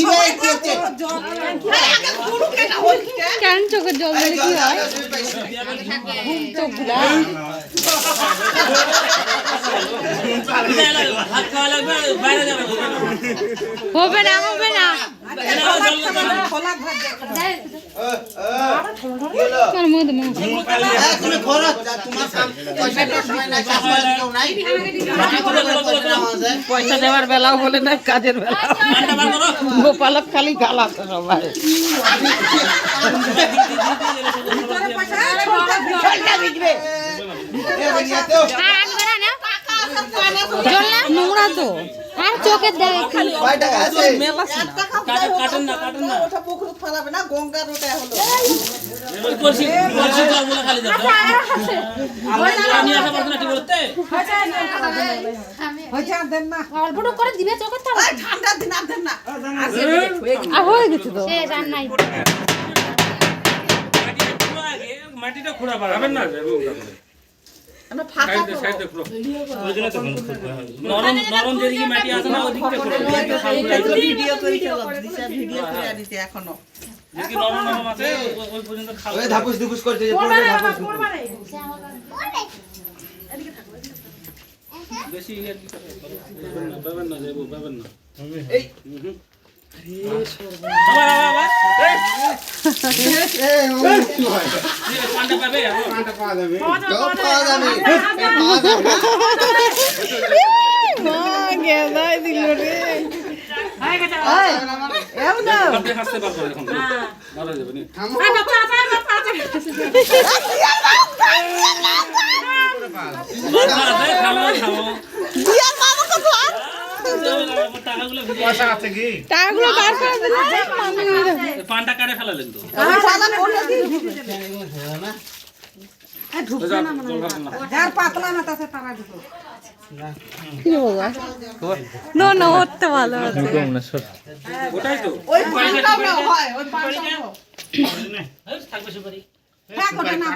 কেটে কেন চোখের জল দিলে কি হয়। করে করে করে আমাদের পয়সা দেওয়ার বেলাও বলে না কাজের বেলা গোপালক খালি গালাতে সবাই। জল না। নোংরা তো আর চোখের আর নাই। মাটিটা খোঁড়া বাড়াবেন না? আমরা ফাঁকা নরম নরম যেদিকে মাটি আছে না ওদিকটা ভিডিও করে ভিডিও করে এখনও। ওই ধাপুস ধাপুস বেশি ইয়ে কি করে? পাবেন না যাব পাবেন না এই দিল রে হাসতে পারবেন এখন ভালো যাবে নি টাকাগুলো বার করে দিলে পানটা কাটে ফেলালেন তো? পাতলা না তাতে তারা ঢুকো না না ভালো আছে ওটাই তো। ওই পানটাও না হয় ওই পানটাও থাকবে সুপারি। হ্যাঁ কোটা না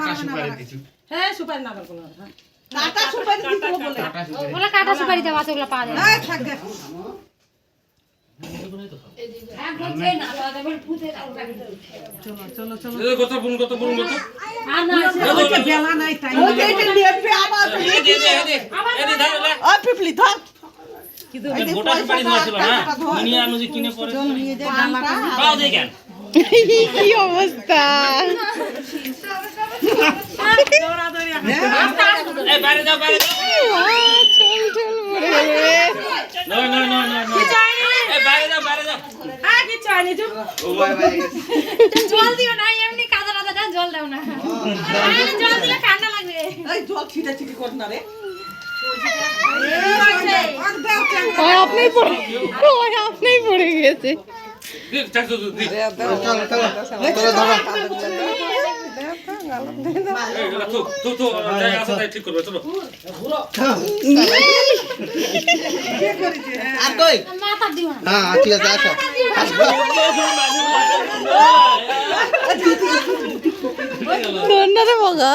হ্যাঁ সুপারি না বাড়াবে না। কাটা সুপারি দিতে বলে। ওগুলা কাটা সুপারি। দেওয়া আছে ওগুলা পাওয়া যায়। বেলা না নিয়ে আনু যে কিনে পরে পাও দিয়ে কেন? কি অবস্থা? জল দিও না এমনি কাদা কাদা জল দাও না জল দিলে ঠান্ডা লাগবে জল ছিটা ছিটি কর না রে ওই আপনিই পড়ে ওই আপনিই পড়ে গেছে দি চাকু দি চলো চলো চলো ধরো এই তো তো তো যাই আসা তাই ঠিক করবে চলো আর কই মাথা দিও না হ্যাঁ আসলে তো আসো দন্ডারে বগা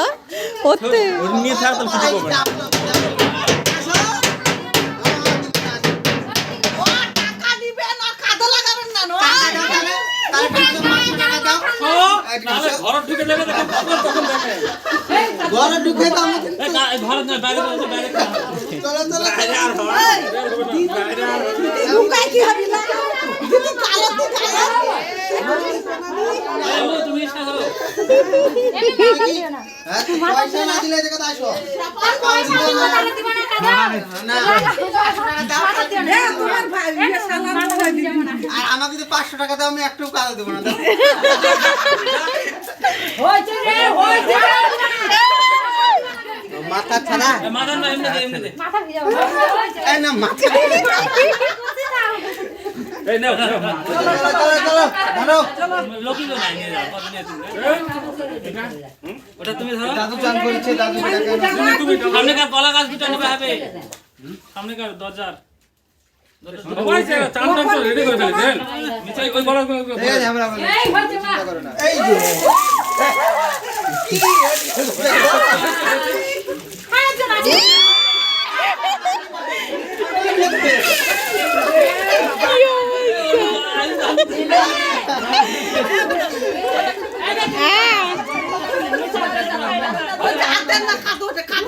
ওতে নিয়ে থাক কিছু করবে না তাহলে ঘর ঢুকে যাবে তখন দেখে ঘরে ঢুকে তো আমি ঘর নয় বাইরে যাও, বাইরে যাও। চলো চলো লুকাই কি হবে না দিদি কালো দি কালো তুমি এসে এমনি মাথা দিও না হ্যাঁ পয়সা না দিলে কথা আসো পয়সা না তাহলে দিবা না আর আমাকে যদি পাঁচশো টাকা দাও আমি একটু কাজ দেবো না। মাথা ছাড়া এই মাথার নয়, এমনি দে, এমনি দে। মাথা মাথা এই নাও। চলো চলো চলো ধরো তো নাই, তুমি? ওটা তুমি ধরো। দাদু চান করেছে দাদু টাকা তুমি তুমি সামনেকার কলা গাছ দুটো নেবে হবে দরজার? রেডি করে করে করে- এই যে আমরা বলি এই হচ্ছে মা চিন্তা করো না এই যে খাওয়ার জন্য আছে। কি অবস্থা হ্যাঁ বলছে, হাত দেন না, কাঁদো, ওটা কাঁদো। ধুয়ে নিয়ে আসেন নে, এই দুটা করে তুই নিয়ে যাও না ধূপ দিনা মা ধূপ দিনা ফেলে দেবো একটু দিয়ে নিয়ে যাই চল আসলে কিন্তু ওরা আমার কুড়ি ধারে দেবো করে হবে না লাগা। ওই চলি ওটা তো বাড়ি আমার কুড়িটা ঢালে দিয়ে পেরে পেরে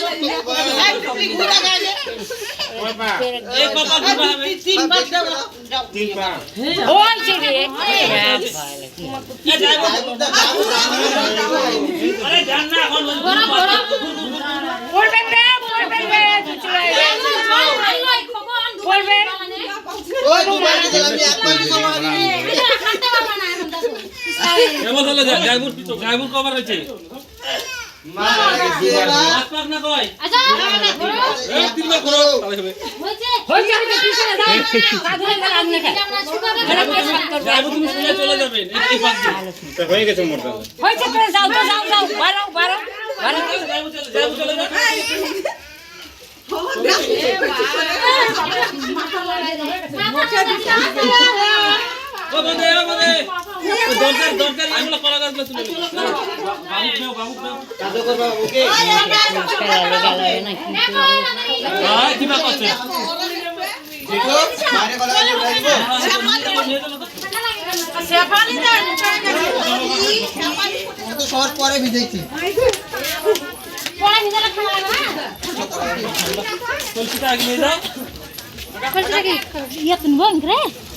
পেরে কাছে মেলায় এই ওই যাব ঘুরবা হবে না এই পাপা ঘুরবা হবে ওই যে রে এই যাব আরে জান না এখন পড়বেন রে পড়বেন রে পড়বেন ওই দু বাড়ি গেলাম, আমি একবার খাওয়া হয়নি। এবার হলো যা গায়বুর গায়বুর কভার আছে মারা গেছে আচ্ছা হবে হয়েছে যাও তো যাও যাও বারো বারো বারো সহজ পরে ভিজেছি কলসিটা আগে নিয়ে যাও। কলসিটা আল্লাহ আল্লাহ আল্লাহ মাথা সুগার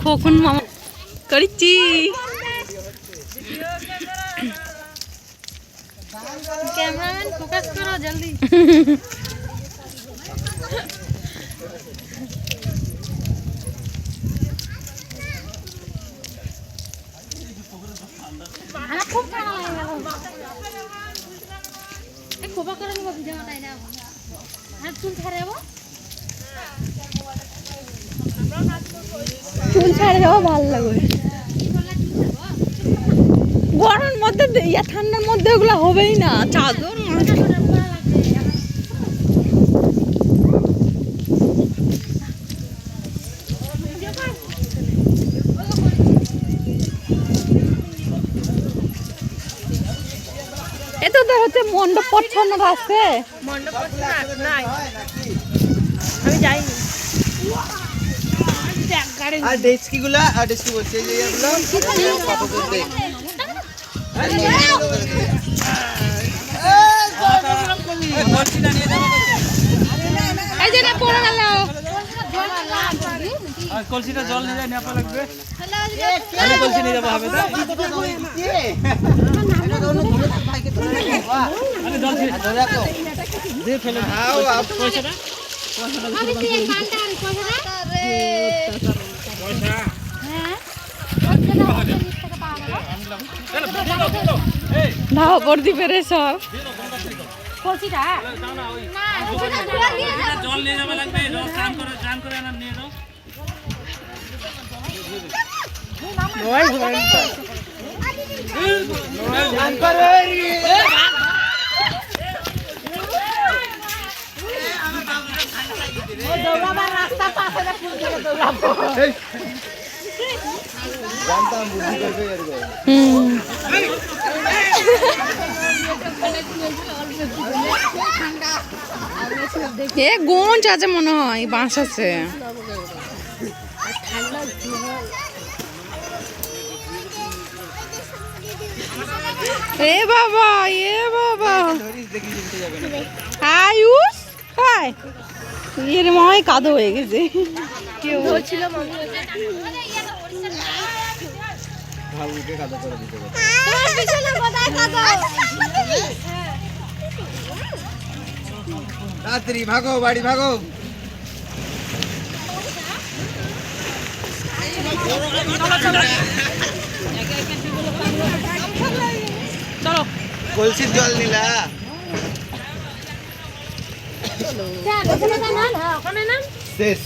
খোকন মামা। করেছি ক্যামেরাম্যান ফোকাস করো করে নিব ভিডিও বানাই না? হাত চুল ছাড়ে যাব চুল ছাড়াও ভালো লাগবে গরমের মধ্যে ইয়া ঠান্ডার মধ্যে ওগুলো হবেই না, চাদর এ তো হচ্ছে মণ্ডপ পছন্দ আছে। আর ডেস্কিগুলা আর ডেস্কি বলছে এই গেল। আর কলসিটা জল নিয়ে যায় নেপা লাগবে। কলসি নিয়ে যাব হবে জল ফেলে আও পয়সাটা হ্যাঁ ভাও পড়তি পেরে সব জল নিয়ে যাবে লাগবে জল স্নান করে স্নান করে নিয়ে যাও জানতাম বুদ্ধি করবে এরকম হুম এ গঞ্জ আছে মনে হয় বাঁশ আছে। এ বাবা এ বাবা। আয়ুষ হাই। এর মনে কাদো হয়ে গেছে। কোথায় কাঁদো তাড়াতাড়ি ভাগো বাড়ি ভাগো। চলো। কলসির জল নিলা। ওখানে হ্যাঁ ওখানে নাম? শেষ।